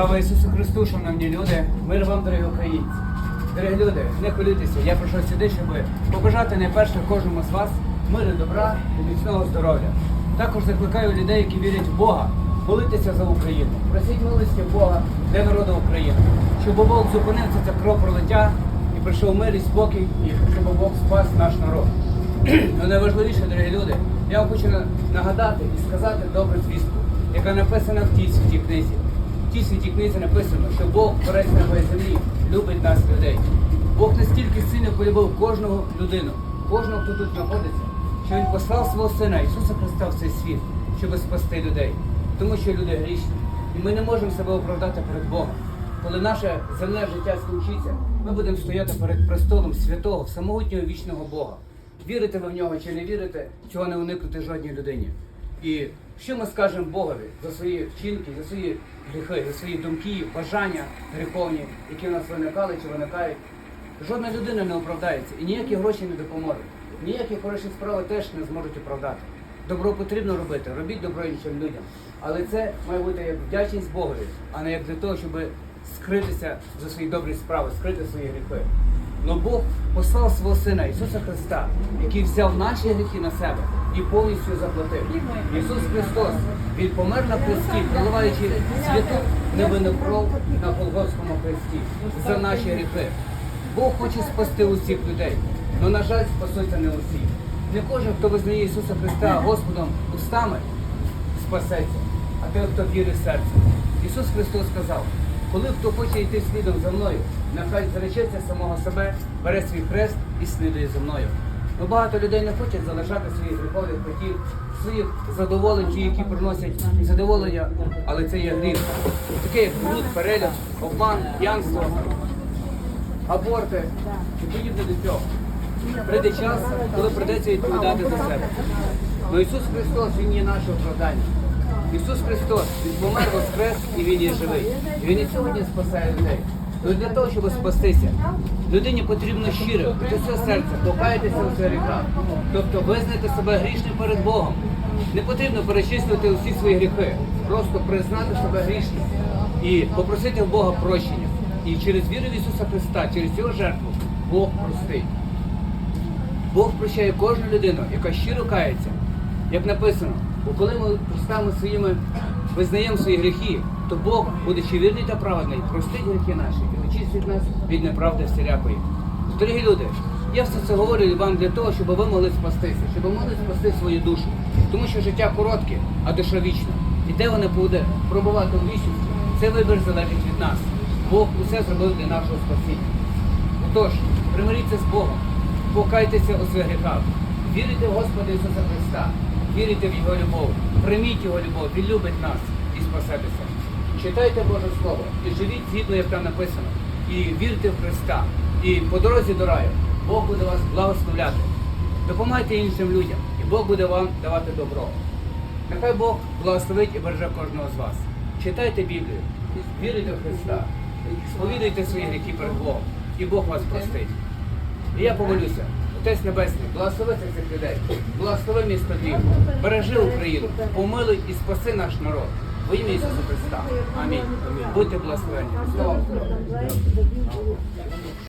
Слава Ісусу Христу, шановні люди, мир вам, дорогі українці. Дорогі люди, не хвилюйтеся, я прийшов сюди, щоб побажати найперше кожному з вас миру, добра і міцного здоров'я. Також закликаю людей, які вірять в Бога, молитися за Україну. Просіть милості Бога для народу України, щоб Бог зупинив це кров пролиття і прийшов мир і спокій, і щоб Бог спас наш народ. Ну найважливіше, дорогі люди, я вам хочу нагадати і сказати добру звістку, яка написана в тій святій книзі. В тій святій книзі написано, що Бог творець неба і землі любить нас людей. Бог настільки сильно полюбив кожного людину, кожного, хто тут знаходиться, що Він послав свого сина Ісуса Христа в цей світ, щоб спасти людей. Тому що люди грішні. І ми не можемо себе оправдати перед Богом. Коли наше земне життя скінчиться, ми будемо стояти перед престолом святого, самогутнього вічного Бога. Вірите ви в нього чи не вірите, цього не уникнути жодній людині. І що ми скажемо Богові за свої вчинки, за свої гріхи, за свої думки, бажання гріховні, які в нас виникали чи виникають? Жодна людина не оправдається і ніякі гроші не допоможуть. Ніякі хороші справи теж не зможуть оправдати. Добро потрібно робити, робіть добро іншим людям. Але це має бути як вдячність Богові, а не як для того, щоб скритися за свої добрі справи, скрити свої гріхи. Но Бог послав свого Сина Ісуса Христа, який взяв наші гріхи на себе і повністю заплатив. Ісус Христос, Він помер на хресті, проливаючи святу невинну кров на Голгофському хресті за наші гріхи. Бог хоче спасти усіх людей, але, на жаль, спасуться не усі. Не кожен, хто визнає Ісуса Христа Господом устами, спасеться, а той, хто вірить серцем. Ісус Христос сказав, коли хто хоче йти слідом за мною, нехай зречеться самого себе, бере свій хрест і слідує за мною. Ну, багато людей не хочуть залишати своїх гріховних хотів, своїх задоволень, ті, які приносять задоволення, але це є гріх. Таке як бруд, переляк, обман, п'янство, аборти і подібне до цього. Прийде час, коли прийдеться відповідати за себе. Ну Ісус Христос, Він є наше оправдання. Ісус Христос, Він помер воскрес і Він є живий. І Він і сьогодні спасає людей. Ну для того, щоб спастися, людині потрібно щиро, від усього серця, покаятися у гріхах. Тобто визнати себе грішним перед Богом. Не потрібно перечислювати усі свої гріхи, просто признати себе грішним і попросити у Бога прощення. І через віру в Ісуса Христа, через його жертву, Бог простить. Бог прощає кожну людину, яка щиро кається. Як написано, бо коли ми устами своїми визнаємо свої гріхи, то Бог, будучи вірний та праведний, простить гріхи наші і очистить нас від неправди всілякої. Дорогі люди, я все це говорю вам для того, щоб ви могли спастися, щоб ви могли спасти свою душу. Тому що життя коротке, а душа вічна. І де вона буде пробувати у вічності, це вибір залежить від нас. Бог усе зробив для нашого спасіння. Отож, примиріться з Богом, покайтеся у своїх гріхах, вірите в Господа Ісуса Христа, вірите в Його любов, прийміть Його любов, Він любить нас і спасетеся. Читайте Боже Слово і живіть згідно, як там написано, і вірте в Христа. І по дорозі до раю Бог буде вас благословляти. Допомагайте іншим людям, і Бог буде вам давати добро. Нехай Бог благословить і береже кожного з вас. Читайте Біблію, вірите в Христа, сповідуйте свої гріхи перед Богом, і Бог вас простить. І я помолюся. Отець Небесний, благослови цих людей, благослови місто Львів, бережи Україну, помилуй і спаси наш народ. Во ім'я Ісуса Христа. Амінь. Будьте благословені.